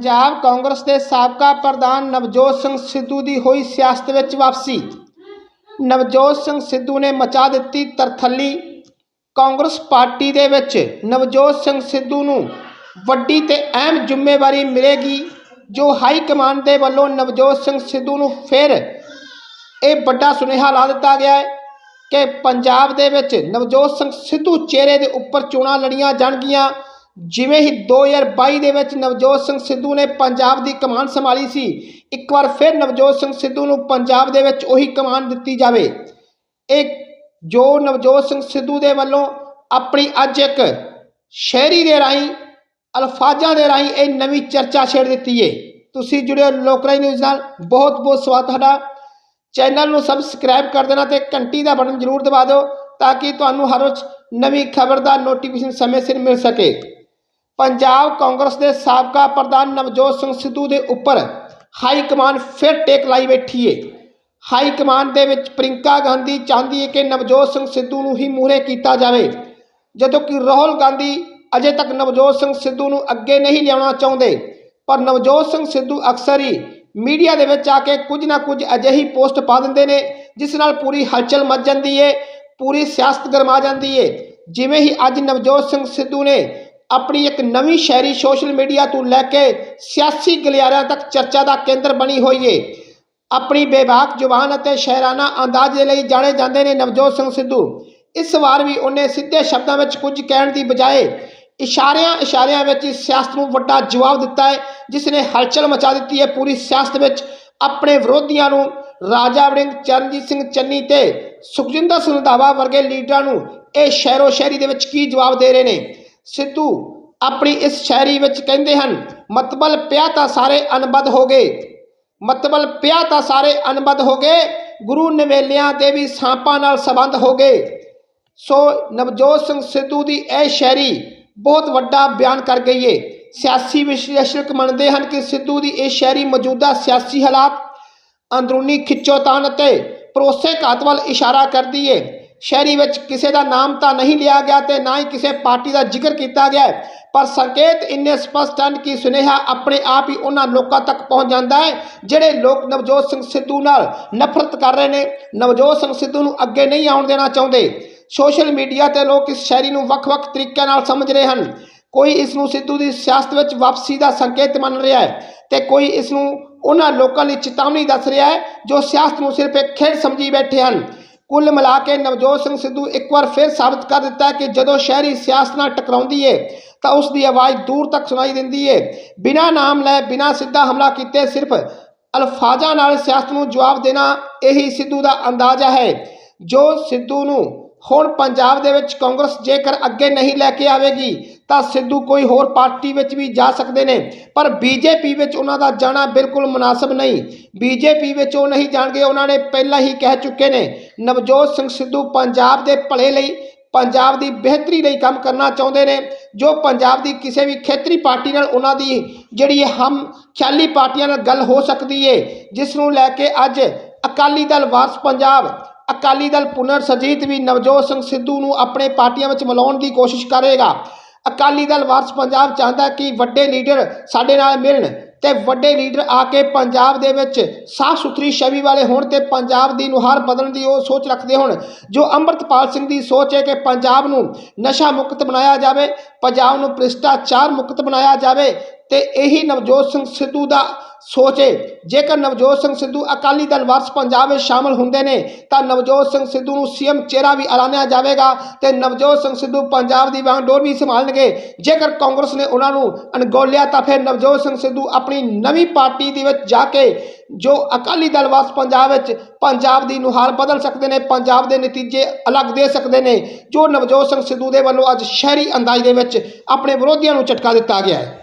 ਪੰਜਾਬ ਕਾਂਗਰਸ ਦੇ ਸਾਬਕਾ ਪ੍ਰਧਾਨ ਨਵਜੋਤ ਸਿੰਘ ਸਿੱਧੂ ਦੀ ਹੋਈ ਸਿਆਸਤ ਵਿੱਚ ਵਾਪਸੀ। ਨਵਜੋਤ ਸਿੰਘ ਸਿੱਧੂ ਨੇ ਮਚਾ ਦਿੱਤੀ ਤਰਥੱਲੀ। ਕਾਂਗਰਸ ਪਾਰਟੀ ਦੇ ਵਿੱਚ ਨਵਜੋਤ ਸਿੰਘ ਸਿੱਧੂ ਨੂੰ ਵੱਡੀ ਤੇ ਅਹਿਮ ਜ਼ਿੰਮੇਵਾਰੀ ਮਿਲੇਗੀ, ਜੋ ਹਾਈ ਕਮਾਂਡ ਦੇ ਵੱਲੋਂ ਨਵਜੋਤ ਸਿੰਘ ਸਿੱਧੂ ਨੂੰ ਫਿਰ ਇਹ ਵੱਡਾ ਸੁਨੇਹਾ ਲਾ ਦਿੱਤਾ ਗਿਆ ਹੈ ਕਿ ਪੰਜਾਬ ਦੇ ਵਿੱਚ ਨਵਜੋਤ ਸਿੰਘ ਸਿੱਧੂ ਚਿਹਰੇ ਦੇ ਉੱਪਰ ਚੋਣਾਂ ਲੜੀਆਂ ਜਾਣਗੀਆਂ। ਜਿਵੇਂ ਹੀ 2022 ਦੇ ਵਿੱਚ ਨਵਜੋਤ ਸਿੰਘ ਸਿੱਧੂ ਨੇ ਪੰਜਾਬ ਦੀ ਕਮਾਨ ਸੰਭਾਲੀ ਸੀ, ਇੱਕ ਵਾਰ ਫਿਰ ਨਵਜੋਤ ਸਿੰਘ ਸਿੱਧੂ ਨੂੰ ਪੰਜਾਬ ਦੇ ਵਿੱਚ ਉਹੀ ਕਮਾਨ ਦਿੱਤੀ ਜਾਵੇ। ਇਹ ਜੋ ਨਵਜੋਤ ਸਿੰਘ ਸਿੱਧੂ ਦੇ ਵੱਲੋਂ ਆਪਣੀ ਅੱਜ ਇੱਕ ਸ਼ਹਿਰੀ ਦੇ ਰਾਹੀਂ, ਅਲਫਾਜ਼ਾਂ ਦੇ ਰਾਹੀਂ ਇਹ ਨਵੀਂ ਚਰਚਾ ਛੇੜ ਦਿੱਤੀ ਏ। ਤੁਸੀਂ ਜੁੜਿਓ ਲੋਕਰਾਈ ਨਿਊਜ਼ ਨਾਲ। ਬਹੁਤ ਬਹੁਤ ਸਵਾਗਤ ਤੁਹਾਡਾ। ਚੈਨਲ ਨੂੰ ਸਬਸਕ੍ਰਾਈਬ ਕਰ ਦੇਣਾ ਤੇ ਘੰਟੀ ਦਾ ਬਟਨ ਜ਼ਰੂਰ ਦਬਾ ਦਿਓ ਤਾਂ ਕਿ ਤੁਹਾਨੂੰ ਹਰ ਰੋਜ਼ ਨਵੀਂ ਖਬਰ ਦਾ ਨੋਟੀਫਿਕੇਸ਼ਨ ਸਮੇਂ ਸਿਰ ਮਿਲ ਸਕੇ। ਪੰਜਾਬ ਕਾਂਗਰਸ ਦੇ ਸਾਬਕਾ ਪ੍ਰਧਾਨ ਨਵਜੋਤ ਸਿੰਘ ਸਿੱਧੂ ਦੇ ਉੱਪਰ ਹਾਈ ਕਮਾਨ ਫਿਰ ਟੇਕ ਲਾਈ ਬੈਠੀ ਏ। ਹਾਈ ਕਮਾਨ ਦੇ ਵਿੱਚ ਪ੍ਰਿੰਕਾ ਗਾਂਧੀ ਚਾਹੁੰਦੀ ਹੈ ਕਿ ਨਵਜੋਤ ਸਿੰਘ ਸਿੱਧੂ ਨੂੰ ਹੀ ਮੂਹਰੇ ਕੀਤਾ ਜਾਵੇ। ਜਦੋਂ ਕਿ ਰਾਹੁਲ ਗਾਂਧੀ ਅਜੇ ਤੱਕ ਨਵਜੋਤ ਸਿੰਘ ਸਿੱਧੂ ਨੂੰ ਅੱਗੇ ਨਹੀਂ ਲਿਆਉਣਾ ਚਾਹੁੰਦੇ, ਪਰ ਨਵਜੋਤ ਸਿੰਘ ਸਿੱਧੂ ਅਕਸਰ ਹੀ ਮੀਡੀਆ ਦੇ ਵਿੱਚ ਆ ਕੇ ਕੁਝ ਨਾ ਕੁਝ ਅਜਿਹੀ ਪੋਸਟ ਪਾ ਦਿੰਦੇ ਨੇ, ਜਿਸ ਨਾਲ ਪੂਰੀ ਹਲਚਲ ਮਚ ਜਾਂਦੀ ਏ, ਪੂਰੀ ਸਿਆਸਤ ਗਰਮਾ ਜਾਂਦੀ ਏ। ਜਿਵੇਂ ਹੀ ਅੱਜ ਨਵਜੋਤ ਸਿੰਘ ਸਿੱਧੂ ਨੇ ਆਪਣੀ ਇੱਕ ਨਵੀਂ ਸ਼ਾਇਰੀ ਸੋਸ਼ਲ ਮੀਡੀਆ ਤੋਂ ਲੈ ਕੇ ਸਿਆਸੀ ਗਲਿਆਰਿਆਂ ਤੱਕ ਚਰਚਾ ਦਾ ਕੇਂਦਰ ਬਣੀ ਹੋਈ ਏ। ਆਪਣੀ ਬੇਬਾਕ ਜ਼ੁਬਾਨ ਅਤੇ ਸ਼ਾਇਰਾਨਾ ਅੰਦਾਜ਼ ਦੇ ਲਈ ਜਾਣੇ ਜਾਂਦੇ ਨੇ ਨਵਜੋਤ ਸਿੰਘ ਸਿੱਧੂ। ਇਸ ਵਾਰ ਵੀ ਉਹਨੇ ਸਿੱਧੇ ਸ਼ਬਦਾਂ ਵਿੱਚ ਕੁਝ ਕਹਿਣ ਦੀ ਬਜਾਏ ਇਸ਼ਾਰਿਆਂ ਇਸ਼ਾਰਿਆਂ ਵਿੱਚ ਇਸ ਸਿਆਸਤ ਨੂੰ ਵੱਡਾ ਜਵਾਬ ਦਿੱਤਾ ਹੈ, ਜਿਸ ਨੇ ਹਲਚਲ ਮਚਾ ਦਿੱਤੀ ਹੈ ਪੂਰੀ ਸਿਆਸਤ ਵਿੱਚ ਆਪਣੇ ਵਿਰੋਧੀਆਂ ਨੂੰ ਰਾਜਾ ਵੜਿੰਗ ਚਰਨਜੀਤ ਸਿੰਘ ਚੰਨੀ ਤੇ ਸੁਖਜਿੰਦਰ ਸਿੰਘ ਰੰਧਾਵਾ ਵਰਗੇ ਲੀਡਰਾਂ ਨੂੰ ਇਹ ਸ਼ਹਿਰੋ ਸ਼ਹਿਰੀ ਦੇ ਵਿੱਚ ਕੀ ਜਵਾਬ ਦੇ ਰਹੇ ਨੇ? ਸਿੱਧੂ ਆਪਣੀ ਇਸ ਸ਼ਾਇਰੀ ਵਿੱਚ ਕਹਿੰਦੇ ਹਨ, ਮਤਬਲ ਪਿਆ ਤਾਂ ਸਾਰੇ ਅਨਬਦ ਹੋ ਗਏ। ਮਤਬਲ ਪਿਆ ਤਾਂ ਸਾਰੇ ਅਨਬਦ ਹੋ ਗਏ, ਗੁਰੂ ਨਵੇਲਿਆਂ ਦੇ ਵੀ ਸਾਂਪਾਂ ਨਾਲ ਸੰਬੰਧ ਹੋ ਗਏ। ਸੋ ਨਵਜੋਤ ਸਿੰਘ ਸਿੱਧੂ ਦੀ ਇਹ ਸ਼ਾਇਰੀ ਬਹੁਤ ਵੱਡਾ ਬਿਆਨ ਕਰ ਗਈ ਏ। ਸਿਆਸੀ ਵਿਸ਼ਲੇਸ਼ਕ ਮੰਨਦੇ ਹਨ ਕਿ ਸਿੱਧੂ ਦੀ ਇਹ ਸ਼ਾਇਰੀ ਮੌਜੂਦਾ ਸਿਆਸੀ ਹਾਲਾਤ, ਅੰਦਰੂਨੀ ਖਿੱਚੋਤਾਣ ਅਤੇ ਭਰੋਸੇ ਘਾਤ ਵੱਲ ਇਸ਼ਾਰਾ ਕਰਦੀ ਏ। ਸ਼ਾਇਰੀ ਵਿੱਚ ਕਿਸੇ ਦਾ ਨਾਮ ਤਾਂ ਨਹੀਂ ਲਿਆ ਗਿਆ ਤੇ ਨਾ ਹੀ ਕਿਸੇ ਪਾਰਟੀ ਦਾ ਜ਼ਿਕਰ ਕੀਤਾ ਗਿਆ ਪਰ ਸੰਕੇਤ ਇੰਨੇ ਸਪਸ਼ਟ ਹਨ ਕਿ ਸੁਨੇਹਾ ਆਪਣੇ ਆਪ ਹੀ ਉਹਨਾਂ ਲੋਕਾਂ ਤੱਕ ਪਹੁੰਚ ਜਾਂਦਾ ਹੈ, ਜਿਹੜੇ ਲੋਕ ਨਵਜੋਤ ਸਿੰਘ ਸਿੱਧੂ ਨਾਲ ਨਫ਼ਰਤ ਕਰ ਰਹੇ ਨੇ। ਨਵਜੋਤ ਸਿੰਘ ਸਿੱਧੂ ਨੂੰ ਅੱਗੇ ਨਹੀਂ ਆਉਣ ਦੇਣਾ ਚਾਹੁੰਦੇ। ਸੋਸ਼ਲ ਮੀਡੀਆ ਤੇ ਲੋਕ ਇਸ ਸ਼ਾਇਰੀ ਨੂੰ ਵੱਖ-ਵੱਖ ਤਰੀਕਿਆਂ ਨਾਲ ਸਮਝ ਰਹੇ ਹਨ। ਕੋਈ ਇਸ ਨੂੰ ਸਿੱਧੂ ਦੀ ਸਿਆਸਤ ਵਿੱਚ ਵਾਪਸੀ ਦਾ ਸੰਕੇਤ ਮੰਨ ਰਿਹਾ ਹੈ ਤੇ ਕੋਈ ਇਸ ਨੂੰ ਉਹਨਾਂ ਲੋਕਾਂ ਲਈ ਚੇਤਾਵਨੀ ਦੱਸ ਰਿਹਾ ਹੈ, ਜੋ ਸਿਆਸਤ ਨੂੰ ਸਿਰਫ ਇੱਕ ਖੇਡ ਸਮਝੀ ਬੈਠੇ ਹਨ। ਕੁੱਲ ਮਿਲਾ ਕੇ ਨਵਜੋਤ ਸਿੰਘ ਸਿੱਧੂ ਇੱਕ ਵਾਰ ਫਿਰ ਸਾਬਤ ਕਰ ਦਿੱਤਾ ਕਿ ਜਦੋਂ ਸ਼ਹਿਰੀ ਸਿਆਸਤ ਨਾਲ ਟਕਰਾਉਂਦੀ ਏ, ਤਾਂ ਉਸ ਦੀ ਆਵਾਜ਼ ਦੂਰ ਤੱਕ ਸੁਣਾਈ ਦਿੰਦੀ ਏ। ਬਿਨਾਂ ਨਾਮ ਲੈ ਬਿਨਾਂ ਸਿੱਧਾ ਹਮਲਾ ਕੀਤੇ ਸਿਰਫ ਅਲਫਾਜ਼ਾਂ ਨਾਲ ਸਿਆਸਤ ਨੂੰ ਜਵਾਬ ਦੇਣਾ ਇਹੀ ਸਿੱਧੂ ਦਾ ਅੰਦਾਜ਼ਾ ਹੈ, ਜੋ ਸਿੱਧੂ ਨੂੰ ਹੁਣ ਪੰਜਾਬ ਦੇ ਵਿੱਚ ਕਾਂਗਰਸ ਜੇਕਰ ਅੱਗੇ ਨਹੀਂ ਲੈ ਕੇ ਆਵੇਗੀ, ਤਾਂ ਸਿੱਧੂ ਕੋਈ ਹੋਰ ਪਾਰਟੀ ਵਿੱਚ ਵੀ ਜਾ ਸਕਦੇ ਨੇ। ਪਰ ਬੀਜੇਪੀ ਵਿੱਚ ਉਹਨਾਂ ਦਾ ਜਾਣਾ ਬਿਲਕੁਲ ਮੁਨਾਸਬ ਨਹੀਂ। ਬੀਜੇਪੀ ਵਿੱਚ ਉਹ ਨਹੀਂ ਜਾਣਗੇ, ਉਹਨਾਂ ਨੇ ਪਹਿਲਾਂ ਹੀ ਕਹਿ ਚੁੱਕੇ ਨੇ, ਨਵਜੋਤ ਸਿੰਘ ਸਿੱਧੂ ਪੰਜਾਬ ਦੇ ਭਲੇ ਲਈ, ਪੰਜਾਬ ਦੀ ਬਿਹਤਰੀ ਲਈ ਕੰਮ ਕਰਨਾ ਚਾਹੁੰਦੇ ਨੇ, ਜੋ ਪੰਜਾਬ ਦੀ ਕਿਸੇ ਵੀ ਖੇਤਰੀ ਪਾਰਟੀ ਨਾਲ ਉਹਨਾਂ ਦੀ ਜਿਹੜੀ ਹਮ ਖਿਆਲੀ ਪਾਰਟੀਆਂ ਨਾਲ ਗੱਲ ਹੋ ਸਕਦੀ ਏ, ਜਿਸ ਨੂੰ ਲੈ ਕੇ ਅੱਜ ਅਕਾਲੀ ਦਲ ਵਾਰਸ ਪੰਜਾਬ ਅਕਾਲੀ ਦਲ ਪੁਨਰ ਸਰਜੀਤ ਵੀ ਨਵਜੋਤ ਸਿੰਘ ਸਿੱਧੂ ਨੂੰ ਆਪਣੇ ਪਾਰਟੀਆਂ ਵਿੱਚ ਮਿਲਾਉਣ ਦੀ ਕੋਸ਼ਿਸ਼ ਕਰੇਗਾ। ਅਕਾਲੀ ਦਲ ਵਾਰਸ ਪੰਜਾਬ ਚਾਹੁੰਦਾ ਕਿ ਵੱਡੇ ਲੀਡਰ ਸਾਡੇ ਨਾਲ ਮਿਲਣ ਤੇ ਵੱਡੇ ਲੀਡਰ ਆ ਕੇ ਪੰਜਾਬ ਦੇ ਵਿੱਚ ਸਾਫ਼ ਸੁਥਰੀ ਛਵੀ ਵਾਲੇ ਹੋਣ ਤੇ ਪੰਜਾਬ ਦੀ ਨੁਹਾਰ ਬਦਲਣ ਦੀ ਉਹ ਸੋਚ ਰੱਖਦੇ ਹੋਣ। ਜੋ ਅੰਮ੍ਰਿਤਪਾਲ ਸਿੰਘ ਦੀ ਸੋਚ ਹੈ ਕਿ ਪੰਜਾਬ ਨੂੰ ਨਸ਼ਾ ਮੁਕਤ ਬਣਾਇਆ ਜਾਵੇ, ਪੰਜਾਬ ਨੂੰ ਭ੍ਰਿਸ਼ਟਾਚਾਰ ਮੁਕਤ ਬਣਾਇਆ ਜਾਵੇ ਤੇ ਇਹੀ ਨਵਜੋਤ ਸਿੰਘ ਸਿੱਧੂ ਦਾ ਸੋਚੇ। ਜੇਕਰ ਨਵਜੋਤ ਸਿੰਘ ਸਿੱਧੂ ਅਕਾਲੀ ਦਲ ਵਾਰਸ ਪੰਜਾਬ ਵਿੱਚ ਸ਼ਾਮਲ ਹੁੰਦੇ ਨੇ, ਤਾਂ ਨਵਜੋਤ ਸਿੰਘ ਸਿੱਧੂ ਨੂੰ ਸੀਐਮ ਚਿਹਰਾ ਵੀ ਐਲਾਨਿਆ ਜਾਵੇਗਾ ਤੇ ਨਵਜੋਤ ਸਿੰਘ ਸਿੱਧੂ ਪੰਜਾਬ ਦੀ ਵਾਂਗਡੋਰ ਵੀ ਸੰਭਾਲਣਗੇ। ਜੇਕਰ ਕਾਂਗਰਸ ਨੇ ਉਹਨਾਂ ਨੂੰ ਅਣਗੌਲਿਆ, ਤਾਂ ਫਿਰ ਨਵਜੋਤ ਸਿੰਘ ਸਿੱਧੂ ਆਪਣੀ ਨਵੀਂ ਪਾਰਟੀ ਦੇ ਵਿੱਚ ਜਾ ਕੇ ਜੋ ਅਕਾਲੀ ਦਲ ਵਾਰਸ ਪੰਜਾਬ ਵਿੱਚ ਪੰਜਾਬ ਦੀ ਨੁਹਾਰ ਬਦਲ ਸਕਦੇ ਨੇ, ਪੰਜਾਬ ਦੇ ਨਤੀਜੇ ਅਲੱਗ ਦੇ ਸਕਦੇ ਨੇ, ਜੋ ਨਵਜੋਤ ਸਿੰਘ ਸਿੱਧੂ ਦੇ ਵੱਲੋਂ ਅੱਜ ਸ਼ਹਿਰੀ ਅੰਦਾਜ਼ ਦੇ ਵਿੱਚ ਆਪਣੇ ਵਿਰੋਧੀਆਂ ਨੂੰ ਝਟਕਾ ਦਿੱਤਾ ਗਿਆ ਹੈ।